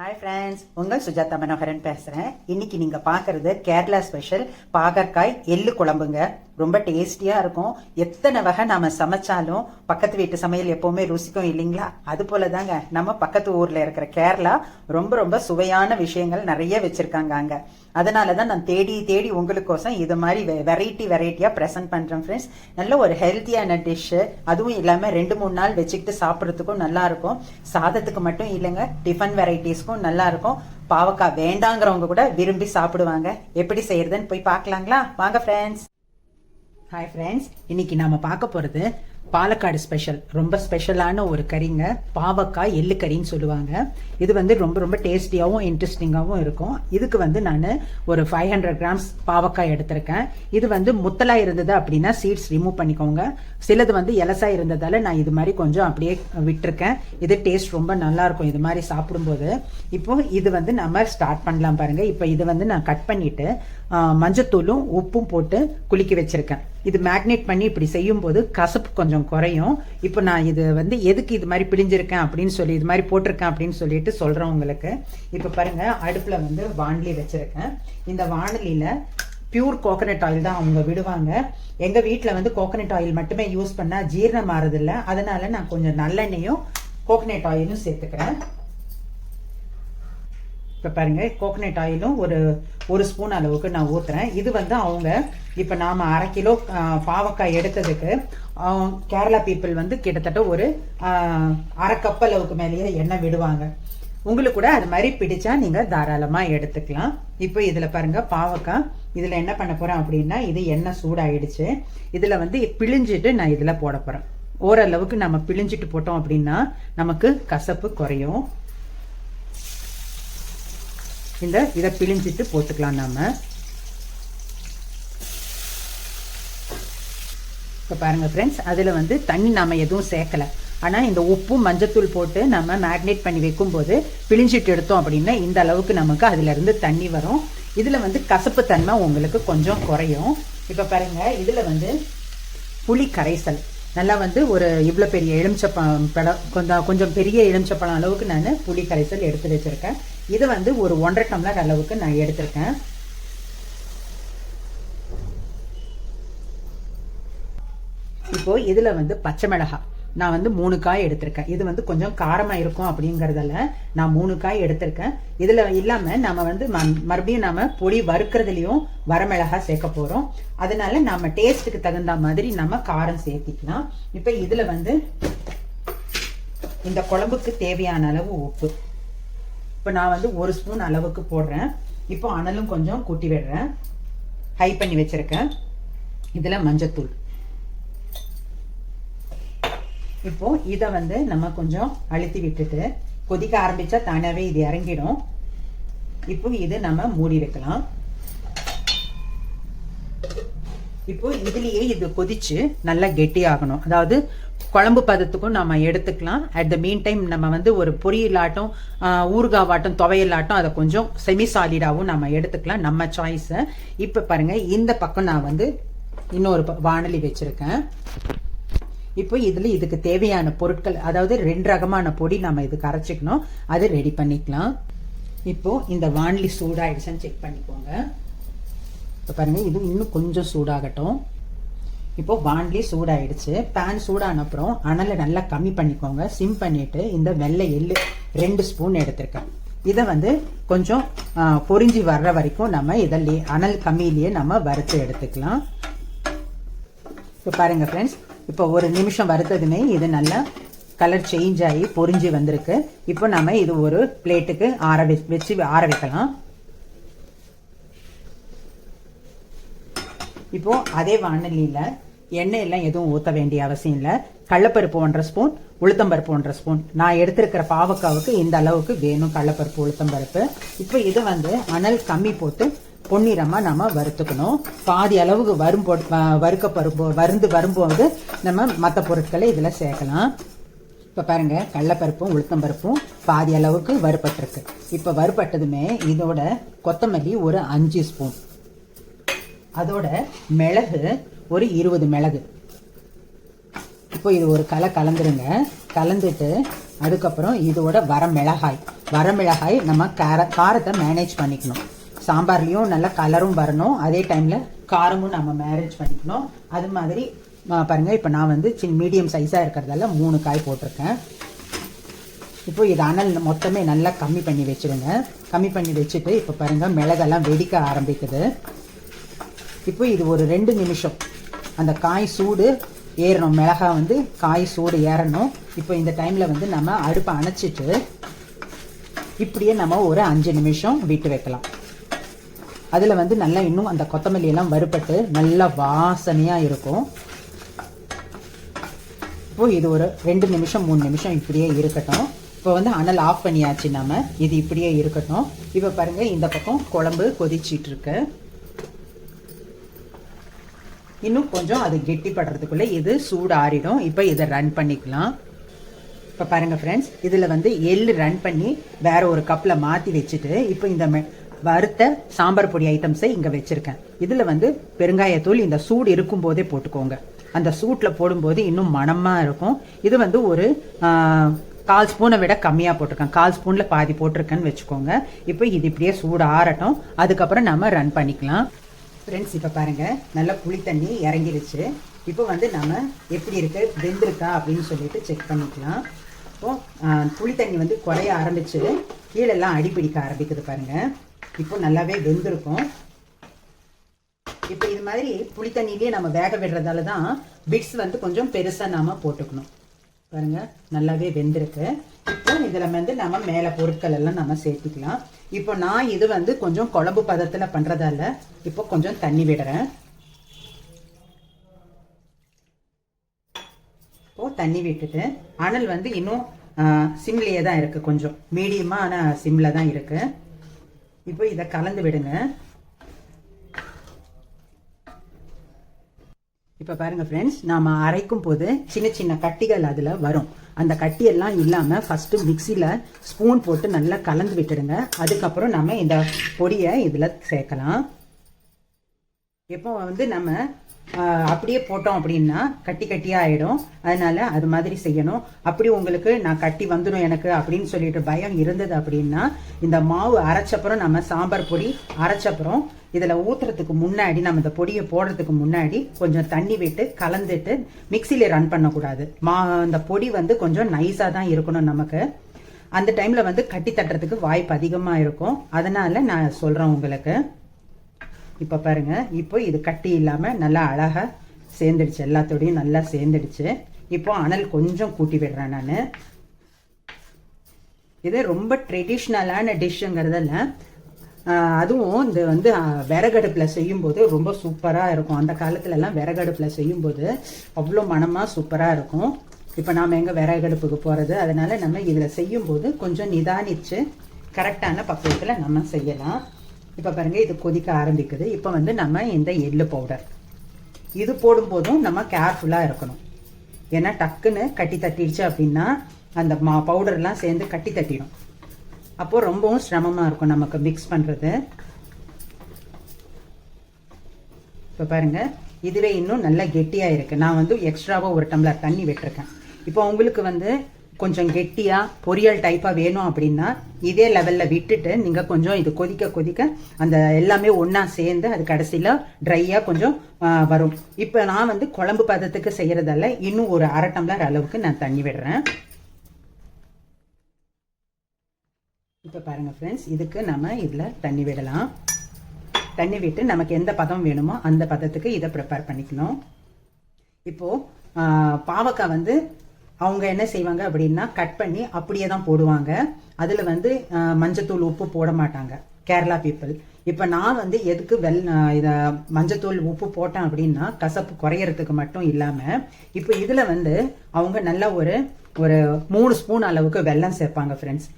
Hi friends உங்கள் சுஜாதா மனோகரன் பேசுகிறேன் இன்னைக்கு நீங்கள் பார்க்குறது கேரளா ஸ்பெஷல் பாகற்காய் எள்ளு குழம்புங்க. ரொம்ப டேஸ்டியாக இருக்கும். எத்தனை வகை நாம் சமைச்சாலும் பக்கத்து வீட்டு சமையல் எப்போவுமே ருசிக்கும் இல்லைங்களா? அது போல தாங்க நம்ம பக்கத்து ஊரில் இருக்கிற கேரளா ரொம்ப ரொம்ப சுவையான விஷயங்கள் நிறைய வச்சுருக்காங்க அங்கே. அதனால தான் நான் தேடி தேடி உங்களுக்கோசம் இது மாதிரி வெரைட்டி வெரைட்டியாக ப்ரெசென்ட் பண்ணுறேன் ஃப்ரெண்ட்ஸ் நல்ல ஒரு ஹெல்த்தியான டிஷ்ஷு அதுவும் இல்லாமல் ரெண்டு மூணு நாள் வச்சுக்கிட்டு சாப்பிட்றதுக்கும் நல்லாயிருக்கும் சாதத்துக்கு மட்டும் இல்லைங்க டிஃபன் வெரைட்டிஸ்க்கும் நல்லாயிருக்கும் பாவக்காய் வேண்டாங்கிறவங்க கூட விரும்பி சாப்பிடுவாங்க. எப்படி செய்யறதுன்னு போய் பார்க்கலாங்களா? வாங்க ஃப்ரெண்ட்ஸ் ஹாய் ஃப்ரெண்ட்ஸ் இன்னைக்கு நாம பார்க்க போகிறது பாலக்காடு ஸ்பெஷல் ரொம்ப ஸ்பெஷலான ஒரு கறிங்க. பாவக்காய் எள்ளு கறின்னு சொல்லுவாங்க. இது வந்து ரொம்ப ரொம்ப டேஸ்டியாகவும் இன்ட்ரெஸ்டிங்காகவும் இருக்கும். இதுக்கு வந்து நான் ஒரு ஃபைவ் ஹண்ட்ரட் கிராம்ஸ் பாவக்காய் எடுத்திருக்கேன். இது வந்து முத்தலா இருந்தது அப்படின்னா சீட்ஸ் ரிமூவ் பண்ணிக்கோங்க. சிலது வந்து எலசா இருந்ததால் நான் இது மாதிரி கொஞ்சம் அப்படியே விட்டுருக்கேன். இது டேஸ்ட் ரொம்ப நல்லா இருக்கும் இது மாதிரி சாப்பிடும்போது. இப்போ இது வந்து நம்ம ஸ்டார்ட் பண்ணலாம் பாருங்கள் இப்போ இது வந்து நான் கட் பண்ணிவிட்டு மஞ்சத்தூளும் உப்பும் போட்டு குலுக்கி வச்சிருக்கேன். இது மேக்னேட் பண்ணி இப்படி செய்யும்போது கசப்பு கொஞ்சம் குறையும். இப்போ நான் இது வந்து எதுக்கு இது மாதிரி பிழிஞ்சிருக்கேன் அப்படின்னு சொல்லி இது மாதிரி போட்டிருக்கேன் அப்படின்னு சொல்லிட்டு சொல்கிறேன் உங்களுக்கு இப்போ பாருங்கள் அடுப்பில் வந்து வானலி வச்சுருக்கேன். இந்த வானலியில் பியூர் கோகனட் ஆயில் தான் அவங்க விடுவாங்க. எங்கள் வீட்டில் வந்து கோகனட் ஆயில் மட்டுமே யூஸ் பண்ணால் ஜீரணம் ஆறதில்ல. அதனால் நான் கொஞ்சம் நல்லெண்ணெயும் கோகனட் ஆயிலும் சேர்த்துக்கிறேன். இப்போ பாருங்கள் கோகனட் ஆயிலும் ஒரு ஒரு ஸ்பூன் அளவுக்கு நான் ஊற்றுறேன் இது வந்து அவங்க இப்போ நாம் அரை கிலோ பாவக்காய் எடுத்ததுக்கு கேரளா பீப்புள் வந்து கிட்டத்தட்ட ஒரு அரை கப் அளவுக்கு மேலேயே எண்ணெய் விடுவாங்க. உங்களுக்கு கூட அது மாதிரி பிடிச்சா நீங்கள் தாராளமாக எடுத்துக்கலாம். இப்போ இதில் பாருங்க பாவக்காய் இதில் என்ன பண்ண போகிறேன் அப்படின்னா இது எண்ணெய் சூடாயிடுச்சு. இதில் வந்து பிழிஞ்சிட்டு நான் இதில் போட போகிறேன் ஓரளவுக்கு நம்ம பிழிஞ்சிட்டு போட்டோம் அப்படின்னா நமக்கு கசப்பு குறையும். இந்த இதை பிழிஞ்சிட்டு போட்டுக்கலாம் நாம். இப்போ பாருங்க ஃப்ரெண்ட்ஸ் அதில் வந்து தண்ணி நாம் எதுவும் சேர்க்கல. ஆனால் இந்த உப்பும் மஞ்சத்தூள் போட்டு நம்ம மேக்னேட் பண்ணி வைக்கும்போது பிழிஞ்சிட்டு எடுத்தோம் அப்படின்னா இந்த அளவுக்கு நமக்கு அதிலிருந்து தண்ணி வரும். இதில் வந்து கசப்பு தன்மை உங்களுக்கு கொஞ்சம் குறையும். இப்போ பாருங்கள் இதில் வந்து புளி கரைசல். நல்லா வந்து ஒரு இவ்வளோ பெரிய எலுமிச்சப்பழம் பழம் கொஞ்சம் கொஞ்சம் பெரிய எலுமிச்சப்பழம் அளவுக்கு நான் புளி கரைசல் எடுத்து வச்சுருக்கேன். இதை வந்து ஒரு ஒன்றரை டம்ளர் அளவுக்கு நான் எடுத்திருக்கேன். இப்போ இதில் வந்து பச்சை மிளகாய் நான் வந்து மூணு காய் எடுத்திருக்கேன். இது வந்து கொஞ்சம் காரமாக இருக்கும் அப்படிங்கிறதால நான் மூணு காய் எடுத்திருக்கேன். இதில் இல்லாமல் நம்ம வந்து ம- மறுபடியும் நாம் பொடி வறுக்கிறதுலையும் வரமிளகாய் சேர்க்க போகிறோம் அதனால நம்ம டேஸ்ட்டுக்கு தகுந்த மாதிரி நம்ம காரம் சேர்த்திக்கலாம். இப்போ இதில் வந்து இந்த குழம்புக்கு தேவையான அளவு உப்பு. இப்போ நான் வந்து ஒரு ஸ்பூன் அளவுக்கு போடுறேன். இப்போ அனலும் கொஞ்சம் கூட்டி விடுறேன். ஹை பண்ணி வச்சிருக்கேன். இதில் மஞ்சத்தூள். இப்போ இதை வந்து நம்ம கொஞ்சம் அழுத்தி விட்டுட்டு கொதிக்க ஆரம்பிச்சா தானாகவே இது இறங்கிடும். இப்போ இது நம்ம மூடி வைக்கலாம். இப்போ இதுலயே இது கொதிச்சு நல்லா கெட்டியாகணும். அதாவது குழம்பு பதத்துக்கும் நம்ம எடுத்துக்கலாம். அட் த மீன் டைம் நம்ம வந்து ஒரு பொரியலாட்டம் ஊறுகாவாட்டம் துவையலாட்டம் அதை கொஞ்சம் செமிசாலிடாகவும் நம்ம எடுத்துக்கலாம். நம்ம சாய்ஸை இப்போ பாருங்க இந்த பக்கம் நான் வந்து இன்னொரு ப- வச்சுருக்கேன். இப்போ இதில் இதுக்கு தேவையான பொருட்கள் அதாவது ரெண்டு ரகமான பொடி நம்ம இதுக்கு அரைச்சிக்கணும். அது ரெடி பண்ணிக்கலாம். இப்போ இந்த வானொலி சூடாயிடுச்சுன்னு செக் பண்ணிக்கோங்க. இப்போ பாருங்க இது இன்னும் கொஞ்சம் சூடாகட்டும். இப்போ வாண்லி சூடாயிடுச்சு. பேன் சூடான அப்புறம் அனலை நல்லா கம்மி பண்ணிக்கோங்க. சிம் பண்ணிட்டு இந்த வெள்ளை எள்ளு ரெண்டு ஸ்பூன் எடுத்திருக்கேன். இதை வந்து கொஞ்சம் பொறிஞ்சி வர்ற வரைக்கும் நம்ம இதில் அனல் கம்மியிலேயே நம்ம வறுத்து எடுத்துக்கலாம். இப்போ பாருங்க ஃப்ரெண்ட்ஸ் இப்போ ஒரு நிமிஷம் வறுத்ததுமே இது நல்லா கலர் சேஞ்ச் ஆகி பொரிஞ்சு வந்திருக்கு. இப்போ நம்ம இது ஒரு பிளேட்டுக்கு ஆற வச்சு ஆற வைக்கலாம். இப்போ அதே வானலியில் எண்ணெய் எல்லாம் எதுவும் ஊற்ற வேண்டிய அவசியம் இல்லை. கடலப்பருப்பு ஒன்றரை ஸ்பூன் உளுத்தம்பருப்பு ஒன்றரை ஸ்பூன். நான் எடுத்திருக்கிற பாவக்காவுக்கு இந்த அளவுக்கு வேணும் கடலப்பருப்பு உளுத்தம்பருப்பு. இப்போ இது வந்து அனல் கம்மி போட்டு பொன்னிறமாக நம்ம வறுத்துக்கணும். பாதி அளவுக்கு வரும் போ வறுக்க பருப்பு வருந்து வரும்போது நம்ம மற்ற பொருட்களை இதில் சேர்க்கலாம். இப்போ பாருங்க கடலப்பருப்பும் உளுத்தம்பருப்பும் பாதி அளவுக்கு வறுபட்டிருக்கு. இப்போ வறுபட்டதுமே இதோட கொத்தமல்லி ஒரு அஞ்சு ஸ்பூன். அதோட மிளகு ஒரு இருபது மிளகு. இப்போ இது ஒரு கலை கலந்துருங்க. கலந்துட்டு அதுக்கப்புறம் இதோட வரமிளகாய். வரமிளகாய் நம்ம கார காரத்தை மேனேஜ் பண்ணிக்கணும். சாம்பார்லேயும் நல்ல கலரும் வரணும். அதே டைமில் காரமும் நம்ம மேனேஜ் பண்ணிக்கணும். அது மாதிரி பாருங்கள் இப்போ நான் வந்து சின்ன மீடியம் சைஸாக இருக்கிறதால மூணு காய் போட்டிருக்கேன். இப்போ இது அனல் மொத்தமே நல்லா கம்மி பண்ணி வச்சிருங்க. கம்மி பண்ணி வச்சுட்டு இப்போ பாருங்கள் மிளகெல்லாம் வெடிக்க ஆரம்பிக்குது. இப்போ இது ஒரு ரெண்டு நிமிஷம். அந்த காய் சூடு ஏறணும். மிளகாய் வந்து காய் சூடு ஏறணும். இப்போ இந்த டைமில் வந்து நம்ம அடுப்பை அணைச்சிட்டு இப்படியே நம்ம ஒரு அஞ்சு நிமிஷம் விட்டு வைக்கலாம். அதில் வந்து நல்லா இன்னும் அந்த கொத்தமல்லி எல்லாம் வறுபட்டு நல்லா வாசனையாக இருக்கும். இப்போது இது ஒரு ரெண்டு நிமிஷம் மூணு நிமிஷம் இப்படியே இருக்கட்டும். இப்போ வந்து அனல் ஆஃப் பண்ணியாச்சு நம்ம. இது இப்படியே இருக்கட்டும். இப்போ பாருங்கள் இந்த பக்கம் குழம்பு கொதிச்சிட்ருக்கு இன்னும் கொஞ்சம் அது கெட்டிப்படுறதுக்குள்ளே இது சூடு ஆறிடும் இப்போ இதை ரன் பண்ணிக்கலாம். இப்போ பாருங்க ஃப்ரெண்ட்ஸ் இதில் வந்து எள் ரன் பண்ணி வேற ஒரு கப்பில் மாற்றி வச்சுட்டு இப்போ இந்த வறுத்த சாம்பார் பொடி ஐட்டம்ஸை இங்கே வச்சுருக்கேன். இதில் வந்து பெருங்காயத்தூள் இந்த சூடு இருக்கும்போதே போட்டுக்கோங்க. அந்த சூட்டில் போடும்போது இன்னும் மணமாக இருக்கும். இது வந்து ஒரு கால் ஸ்பூனை விட கம்மியாக போட்டிருக்கேன். கால் ஸ்பூனில் பாதி போட்டிருக்கேன்னு வச்சுக்கோங்க. இப்போ இது இப்படியே சூடு ஆறட்டும் அதுக்கப்புறம் நம்ம ரன் பண்ணிக்கலாம். ஃப்ரெண்ட்ஸ் இப்போ பாருங்க நல்லா புளி தண்ணி இறங்கிருச்சு. இப்போ வந்து நம்ம எப்படி இருக்கு வெந்திருக்கா அப்படின்னு சொல்லிட்டு செக் பண்ணிக்கலாம். இப்போ புளி தண்ணி வந்து குறைய ஆரம்பிச்சு கீழெல்லாம் அடிப்பிடிக்க ஆரம்பிக்குது பாருங்க. இப்போ நல்லாவே வெந்திருக்கும். இப்போ இது மாதிரி புளி தண்ணியிலேயே நம்ம வேக விடுறதால தான் பிட்ஸ் வந்து கொஞ்சம் பெருசாக நாம் போட்டுக்கணும். பாருங்க நல்லாவே வெந்திருக்கு. இப்போ இதில் வந்து நம்ம மேலே பொருட்கள் எல்லாம் நம்ம சேர்த்துக்கலாம். இப்போ நான் இது வந்து கொஞ்சம் குழம்பு பதத்தில் பண்ணுறதால இப்போ கொஞ்சம் தண்ணி விடுறேன். இப்போ தண்ணி விட்டுட்டு அனல் வந்து இன்னும் சிம்லேயே தான் இருக்குது கொஞ்சம். மீடியமான சிம்மில் தான் இருக்குது இப்போ இதை கலந்து விடுங்க. இப்போ பாருங்கள் ஃப்ரெண்ட்ஸ் நாம் அரைக்கும் போது சின்ன சின்ன கட்டிகள் அதில் வரும். அந்த கட்டியெல்லாம் இல்லாமல் ஃபஸ்ட்டு மிக்சியில் ஸ்பூன் போட்டு நல்லா கலந்து விட்டுடுங்க அதுக்கப்புறம் நம்ம இந்த பொடியை இதில் சேர்க்கலாம். எப்போ வந்து நம்ம அப்படியே போட்டோம் அப்படின்னா கட்டி கட்டியாக ஆகிடும் அதனால் அது மாதிரி செய்யணும். அப்படி உங்களுக்கு நான் கட்டி வந்துடும் எனக்கு அப்படின்னு சொல்லிட்டு பயம் இருந்தது அப்படின்னா இந்த மாவு அரைச்சப்புறம் நம்ம சாம்பார் பொடி அரைச்சப்புறம் இதில் ஊற்றுறதுக்கு முன்னாடி நம்ம இந்த பொடியை போடுறதுக்கு முன்னாடி கொஞ்சம் தண்ணி விட்டு கலந்துட்டு மிக்சியில் ரன் பண்ணக்கூடாது. மா அந்த பொடி வந்து கொஞ்சம் நைஸாக தான் இருக்கணும் நமக்கு. அந்த டைமில் வந்து கட்டி தட்டுறதுக்கு வாய்ப்பு அதிகமாக இருக்கும். அதனால நான் சொல்கிறேன் உங்களுக்கு. இப்போ பாருங்க இப்போ இது கட்டி இல்லாமல் நல்லா அழகாக சேர்ந்துடுச்சு. எல்லாத்தோடையும் நல்லா சேர்ந்துடுச்சு. இப்போ அனல் கொஞ்சம் கூட்டி விடுறேன் நான். இது ரொம்ப ட்ரெடிஷ்னலான டிஷ்ஷுங்கிறதில்ல அதுவும் இந்த வந்து விறகடுப்பில் செய்யும்போது ரொம்ப சூப்பராக இருக்கும். அந்த காலத்துலலாம் விறகடுப்பில் செய்யும்போது அவ்வளோ மனமாக சூப்பராக இருக்கும். இப்போ நாம் எங்கே விறகடுப்புக்கு போகிறது அதனால் நம்ம இதில் செய்யும்போது கொஞ்சம் நிதானிச்சு கரெக்டான பக்குவத்தில் நம்ம செய்யலாம். இப்போ பாருங்கள் இது கொதிக்க ஆரம்பிக்குது. இப்போ வந்து நம்ம இந்த எள்ளு பவுடர் இது போடும்போதும் நம்ம கேர்ஃபுல்லாக இருக்கணும். ஏன்னா டக்குன்னு கட்டி தட்டிடுச்சு அப்படின்னா அந்த மா பவுடர்லாம் சேர்ந்து கட்டி தட்டிடும். அப்போ ரொம்பவும் சிரமமாக இருக்கும் நமக்கு மிக்ஸ் பண்ணுறது இப்போ பாருங்க இதுவே இன்னும் நல்லா கெட்டியாக இருக்கு. நான் வந்து எக்ஸ்ட்ராவாக ஒரு டம்ளர் தண்ணி விட்டுருக்கேன். இப்போ உங்களுக்கு வந்து கொஞ்சம் கெட்டியாக பொரியல் டைப்பாக வேணும் அப்படின்னா இதே லெவலில் விட்டுட்டு நீங்கள் கொஞ்சம் இது கொதிக்க கொதிக்க அந்த எல்லாமே ஒன்றா சேர்ந்து அது கடைசியில் ட்ரையாக கொஞ்சம் வரும். இப்போ நான் வந்து குழம்பு பதத்துக்கு செய்கிறதால இன்னும் ஒரு அரை டம்ளர் அளவுக்கு நான் தண்ணி விடுறேன். இப்போ பாருங்கள் ஃப்ரெண்ட்ஸ் இதுக்கு நம்ம இதில் தண்ணி விடலாம். தண்ணி விட்டு நமக்கு எந்த பதம் வேணுமோ அந்த பதத்துக்கு இதை ப்ரிப்பேர் பண்ணிக்கணும். இப்போ பாவக்காய் வந்து அவங்க என்ன செய்வாங்க அப்படின்னா கட் பண்ணி அப்படியே தான் போடுவாங்க. அதில் வந்து மஞ்சத்தூள் உப்பு போட மாட்டாங்க. கேரளா பீப்புள் இப்போ நான் வந்து எதுக்கு வெல் இதை மஞ்சத்தூள் உப்பு போட்டேன் அப்படின்னா கசப்பு குறையறதுக்கு மட்டும் இல்லாமல் இப்போ இதில் வந்து அவங்க நல்ல ஒரு ஒரு மூணு ஸ்பூன் அளவுக்கு வெல்லம் சேர்ப்பாங்க ஃப்ரெண்ட்ஸ்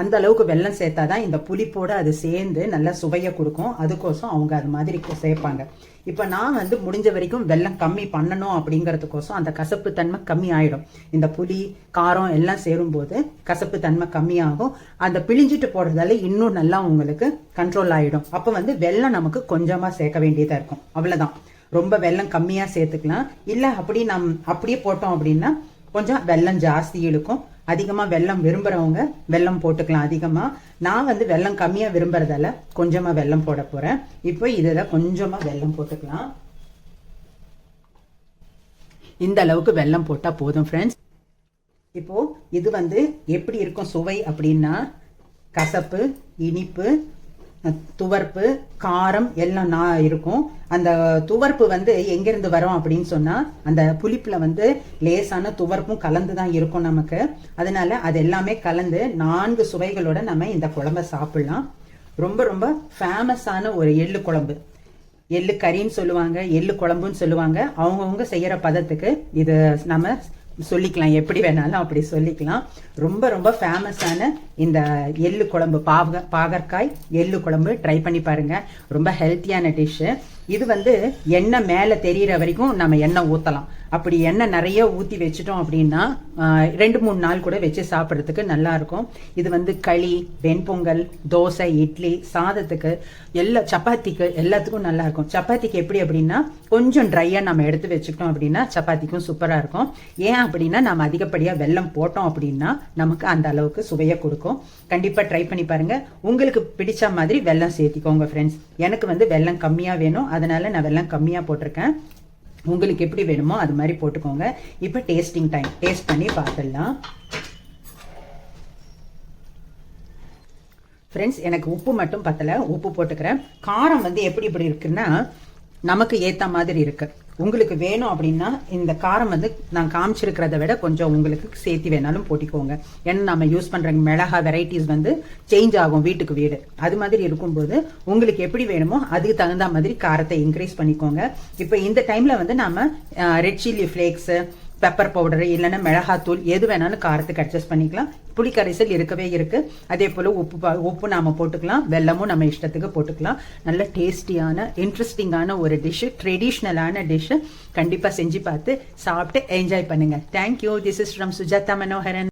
அந்த அளவுக்கு வெல்லம் சேர்த்தாதான் இந்த புளிப்போடு அது சேர்ந்து நல்லா சுவையை கொடுக்கும். அதுக்கோசம் அவங்க அது மாதிரி சேர்ப்பாங்க. இப்போ நான் வந்து முடிஞ்ச வரைக்கும் வெள்ளம் கம்மி பண்ணணும் அப்படிங்கிறதுக்கோசம் அந்த கசப்பு தன்மை கம்மி ஆயிடும். இந்த புளி காரம் எல்லாம் சேரும்போது கசப்பு தன்மை கம்மியாகும். அந்த பிழிஞ்சிட்டு போடுறதால இன்னும் நல்லா உங்களுக்கு கண்ட்ரோல் ஆகிடும் அப்போ வந்து வெள்ளம் நமக்கு கொஞ்சமாக சேர்க்க வேண்டியதாக இருக்கும். அவ்வளோதான் ரொம்ப வெல்லம் கம்மியாக சேர்த்துக்கலாம். இல்லை அப்படி நம் அப்படியே போட்டோம் அப்படின்னா கொஞ்சம் வெள்ளம் ஜாஸ்தி இழுக்கும். அதிகமா வெள்ளம் விரும்புறவங்க வெள்ளம் போட்டுக்கலாம் அதிகமா. நான் வந்து வெள்ளம் கம்மியா விரும்புறதால கொஞ்சமா வெள்ளம் போட போறேன். இப்போ இதுல கொஞ்சமா வெள்ளம் போட்டுக்கலாம். இந்த அளவுக்கு வெள்ளம் போட்டா போதும் ஃப்ரெண்ட்ஸ் இப்போ இது வந்து எப்படி இருக்கும் சுவை அப்படின்னா கசப்பு இனிப்பு துவர்ப்பு காரம் எல்லாம் நான் இருக்கும். அந்த துவர்ப்பு வந்து எங்கேருந்து வரும் அப்படின்னு சொன்னால் அந்த புளிப்பில் வந்து லேசான துவர்ப்பும் கலந்து தான் இருக்கும் நமக்கு. அதனால அது எல்லாமே கலந்து நான்கு சுவைகளோட நம்ம இந்த குழம்ப சாப்பிட்லாம். ரொம்ப ரொம்ப ஃபேமஸான ஒரு எள்ளு குழம்பு. எள்ளு கறின்னு சொல்லுவாங்க எள்ளு குழம்புன்னு சொல்லுவாங்க. அவங்கவுங்க செய்கிற பதத்துக்கு இது நம்ம சொல்லிக்கலாம். எப்படி வேணாலும் அப்படி சொல்லிக்கலாம். ரொம்ப ரொம்ப ஃபேமஸான இந்த எள்ளு குழம்பு பாக பாகற்காய் எள்ளு குழம்பு ட்ரை பண்ணி பாருங்க. ரொம்ப ஹெல்த்தியான டிஷ்ஷு இது வந்து எண்ணெய் மேலே தெரிகிற வரைக்கும் நம்ம எண்ணெய் ஊற்றலாம் அப்படி எண்ணெய் நிறைய ஊற்றி வச்சுட்டோம் அப்படின்னா ரெண்டு மூணு நாள் கூட வச்சு சாப்பிட்றதுக்கு நல்லா இருக்கும் இது வந்து களி வெண்பொங்கல் தோசை இட்லி சாதத்துக்கு எல்லா சப்பாத்திக்கு எல்லாத்துக்கும் நல்லாயிருக்கும். சப்பாத்திக்கு எப்படி அப்படின்னா கொஞ்சம் ட்ரையாக நம்ம எடுத்து வச்சுக்கிட்டோம் அப்படின்னா சப்பாத்திக்கும் சூப்பராக இருக்கும் ஏன் அப்படின்னா நம்ம அதிகப்படியாக வெல்லம் போட்டோம் அப்படின்னா நமக்கு அந்த அளவுக்கு சுவையை கொடுக்கும். கண்டிப்பாக ட்ரை பண்ணி பாருங்கள் உங்களுக்கு பிடிச்ச மாதிரி வெல்லம் சேர்த்திக்கோங்க ஃப்ரெண்ட்ஸ் எனக்கு வந்து வெல்லம் கம்மியாக வேணும். அதனால நான் வெள்ளம் கம்மியாக போட்டிருக்கேன். உங்களுக்கு எப்படி வேணுமோ அது மாதிரி போட்டுக்கோங்க. இப்போ டேஸ்டிங் டைம் டேஸ்ட் பண்ணி பார்த்துடலாம். ஃப்ரெண்ட்ஸ் எனக்கு உப்பு மட்டும் பத்தல. உப்பு போட்டுக்கிறேன். காரம் வந்து எப்படி இப்படி இருக்குன்னா நமக்கு ஏத்த மாதிரி இருக்கு. உங்களுக்கு வேணும் அப்படின்னா இந்த காரம் வந்து நான் காமிச்சிருக்கிறத விட கொஞ்சம் உங்களுக்கு சேர்த்து வேணாலும் போட்டிக்கோங்க. ஏன்னா நம்ம யூஸ் பண்ணுற மிளகா வெரைட்டிஸ் வந்து சேஞ்ச் ஆகும் வீட்டுக்கு வீடு. அது மாதிரி இருக்கும்போது உங்களுக்கு எப்படி வேணுமோ அதுக்கு தகுந்த மாதிரி காரத்தை இன்க்ரீஸ் பண்ணிக்கோங்க. இப்போ இந்த டைமில் வந்து நம்ம red chilli flakes pepper powder இல்லைன்னா மிளகாத்தூள் எது வேணாலும் காரத்துக்கு அட்ஜஸ்ட் பண்ணிக்கலாம். புளிக்கரைசல் இருக்கவே இருக்கு. அதே போல உப்பு பா- உப்பு நாம போட்டுக்கலாம். வெல்லமும் நம்ம இஷ்டத்துக்கு போட்டுக்கலாம். நல்ல டேஸ்டியான இன்ட்ரெஸ்டிங்கான ஒரு டிஷ்ஷு ட்ரெடிஷ்னலான டிஷ்ஷு கண்டிப்பா செஞ்சு பார்த்து சாப்பிட்டு என்ஜாய் பண்ணுங்க. Thank you this is from Sujatha Manoharan